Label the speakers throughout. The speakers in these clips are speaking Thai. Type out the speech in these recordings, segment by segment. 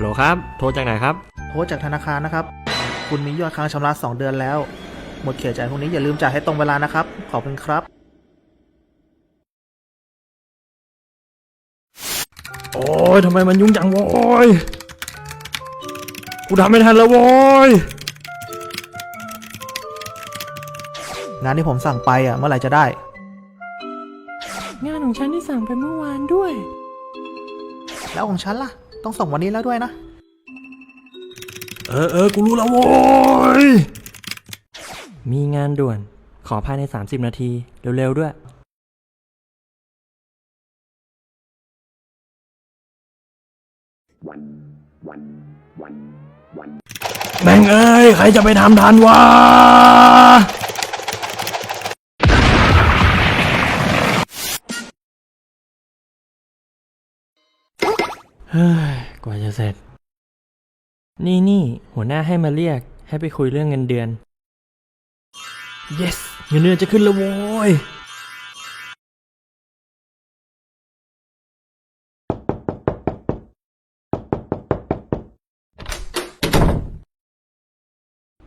Speaker 1: ฮัลโหลครับ โทรจากไหนครับ
Speaker 2: โทษจากธนาคารนะครับ คุณมียอดค้างชำระ2เดือนแล้ว หมดเขตจ่ายพวกนี้อย่าลืมจ่ายให้ตรงเวลานะครับ ขอบคุณครับ
Speaker 1: โอ้ยทำไมมันยุ่งจังโว้ยกูทำไม่ทันแล้วโว้ย
Speaker 2: งานที่ผมสั่งไปอะเมื่อไหร่จะได้
Speaker 3: งานของฉันที่สั่งไปเมื่อวานด้วย
Speaker 2: แล้วของฉันล่ะ ต้องส่งวันนี้แล้วด้วยนะ
Speaker 1: เออเออกูรู้แล้วโว้ย
Speaker 3: มีงานด่วน ขอภายใน 30 นาที เร็ว ๆ ด้วย
Speaker 1: แม่งเอ้ย ใครจะไปทำทันวะ
Speaker 3: เฮ้ย กว่าจะเสร็จ นี่นี่หัวหน้าให้มาเรียก ให้ไปคุยเรื่องเงินเดือน
Speaker 1: yes เงินเดือนจะขึ้นแล้วโว้ย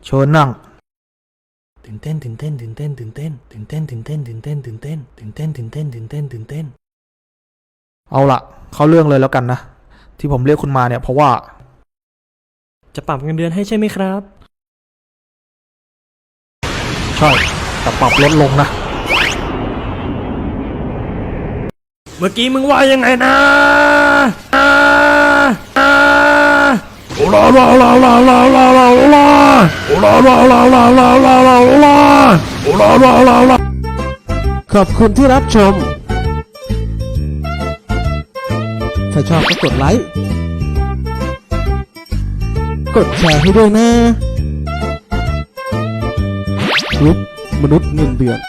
Speaker 2: เชิญนั่ง
Speaker 3: ตื่นเต้นตื่นเต้นตื่นเต้นตื่นเต้นตื่นเต้นตื่นเต้นตื่นเต้นตื่นเต้นตื่นเต้นตื่นเต้นตื่นเต้นตื่นเต้น
Speaker 2: เอาละเข้าเรื่องเลยแล้วกันนะ ที่ผมเรียกคุณมาเนี่ยเพราะว่า
Speaker 3: จะปรับเงินเดือนให้ใช่ไหมครับ
Speaker 2: ใช่แต่ปรับลดลงนะ
Speaker 1: เมื่อกี้มึงว่ายังไงนะอ่าอ่าโอ้ลาลาลาลาลาลาลาลาโอ้ลาลาลาลาลาลาลาลาโอ้ลาลาลาลา
Speaker 4: ขอบคุณที่รับชม ถ้าชอบก็กดไลค์ กดแชร์ให้ด้วยนะคลิปมนุษย์เงินเดือน